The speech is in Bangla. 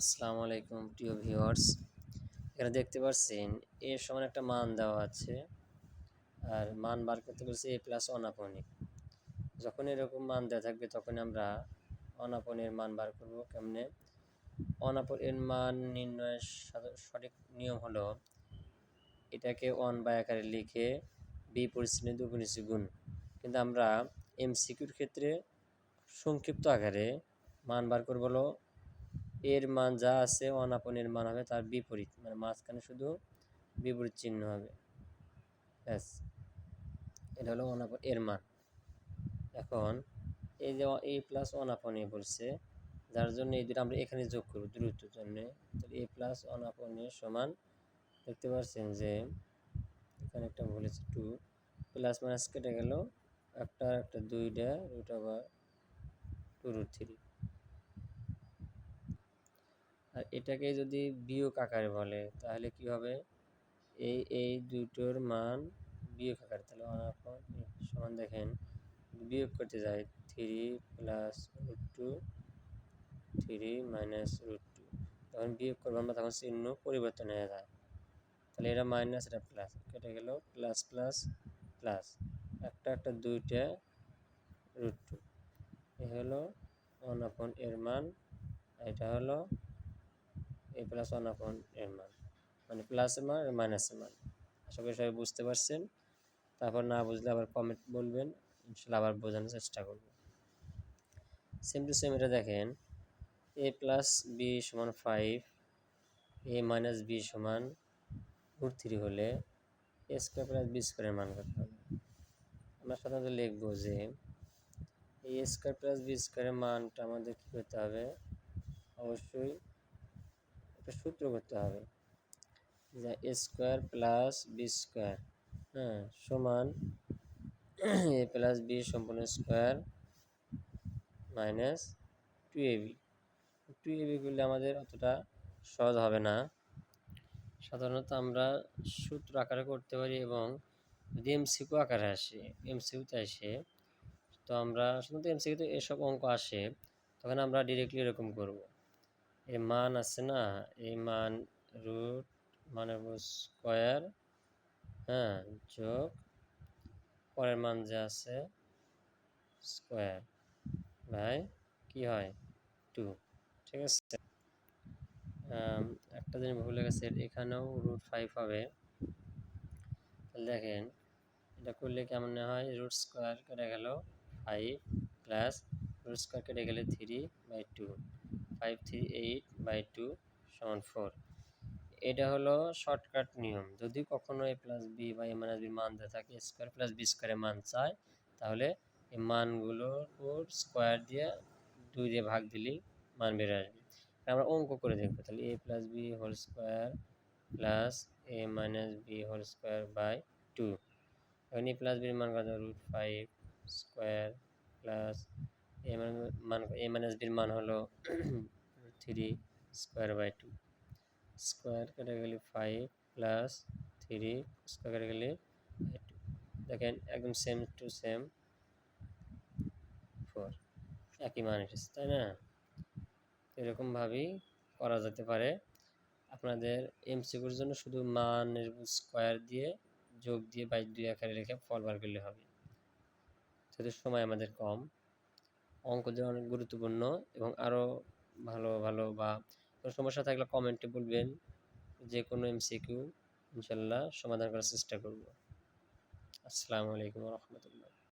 আসসালামু আলাইকুম প্রিয় ভিউয়ার্স। এখানে দেখতে পাচ্ছেন এ সমান একটা মান দেওয়া আছে। আর মান বার করতে বলছে এ প্লাস অনাপনি। যখন এরকম মান দেওয়া থাকবে তখন আমরা অনাপনের মান বার করব কেমনে? অনাপনের মান নির্ণয়ের সঠিক নিয়ম হলো, এটাকে অন বাই আকারে লিখে বি পরিস্থিতি দুগুণিসি গুণ। কিন্তু আমরা এমসিকিউর ক্ষেত্রে সংক্ষিপ্ত আকারে মান বার করব এর মান যা আছে অনাপনের মান হবে তার বিপরীত। মানে মাঝখানে শুধু বিপরীত চিহ্ন হবে। ব্যাস। এটা হলো অনাপন এর মান। এখন এই যে এ প্লাস অনাপনে বলছে, যার জন্য এই দুটো আমরা এখানে যোগ করব দূরত্বের জন্য। এ প্লাস অনাপনে সমান দেখতে পাচ্ছেন যে, এখানে একটা বলেছে টু প্লাস মাইনাস কেটে গেল। একটা একটা দুইটা রুট আবার টু রুট থ্রি এটাকে যদি বিয়োগ আকারে বলে, তাহলে কি হবে? এই এই দুটোর মান বিয়োগ আকার। তাহলে অনাপন সমান দেখেন, বিয়োগ করতে যায় three plus root two three minus root two তখন বিয়োগ করব আমরা, তখন চিহ্ন পরিবর্তন হয়ে যায়। তাহলে এটা মাইনাস এটা প্লাস কেটে গেল প্লাস প্লাস প্লাস একটা একটা, দুইটা রুট টু এ হলো অনাপন এর মান এটা হলো এ প্লাস ওয়ান আপন এর মান। মানে প্লাসের মান আর মাইনাসের মান। আশা করি সবাই বুঝতে পারছেন। তারপর না বুঝলে আবার কমেন্ট বলবেন। ইনশাল্লাহ আবার বোঝানোর চেষ্টা করব। সেম টু সেম এটা দেখেন। এ প্লাস বি সমান ফাইভ এ মাইনাস বি সমান রুট থ্রি হলে এ স্কোয়ার প্লাস বি স্কোয়ারের মান কত হবে? আমরা সাধারণত লিখব যে এই স্কোয়ার প্লাস বি স্কোয়ারের মানটা আমাদের কী করতে হবে? অবশ্যই একটা সূত্র করতে হবে। যে A square plus B square হ্যাঁ সমান এ প্লাস বি সম্পূর্ণ square minus two A B two A B করলে আমাদের অতটা সহজ হবে না। সাধারণত আমরা সূত্র আকারে করতে পারি এবং যদি এমসিকিউ আকারে আসে এমসিকিউতে আসে, তো আমরা সাধারণত এমসিকিউতে এসব অঙ্ক আসে, তখন আমরা ডিরেক্টলি এরকম করব। এই মান আছে না? এই মান রুট মানে স্কোয়ার হ্যাঁ যোগ পরের মান যে আছে, স্কোয়ার। ভাই, কি হয়? টু, ঠিক আছে? একটা জিনিস ভুলে গেছে, এখানেও রুট ফাইভ হবে। দেখেন, এটা করলে কেমন হয়? রুট স্কোয়ার কেটে গেল, ফাইভ প্লাস রুট স্কোয়ার কেটে গেলে three by two. Five three eight by two সমান ফোর এটা হলো শর্টকাট নিয়ম। যদি কখনো এ প্লাস বি বা এ মাইনাস বি মান দেওয়া থাকে স্কোয়ার প্লাস বি স্কোয়ারের মান চায় তাহলে এই মানগুলোর উপর স্কোয়ার দিয়ে দুই দিয়ে ভাগ দিলেই মান বেড়ে আসবে। আমরা অঙ্ক করে দেখব। তাহলে A plus B whole square plus A minus B whole square by two এখন এ প্লাস বির মান root five square plus A মান এ মাইনাস বির মান হলো three square by two square কেটে গেলে ফাইভ প্লাস থ্রি স্কোয়ার কেটে গেলে টু দেখেন, একদম সেম টু সেম ফোর একই মান এসেছে তাই না? এরকমভাবেই করা যেতে পারে। আপনাদের এমসিকুর জন্য শুধু মানের স্কোয়ার দিয়ে যোগ দিয়ে বাই দুই আকারে রেখে ফল বার করলে হবে। যেহেতু সময় আমাদের কম অঙ্ক যে অনেক গুরুত্বপূর্ণ এবং আরও ভালো ভালো বা কোনো সমস্যা থাকলে কমেন্টে বলবেন। যে কোনো এমসিকিউ ইনশাল্লাহ সমাধান করার চেষ্টা করব। আসসালামু আলাইকুম রহমতুল্লাহ।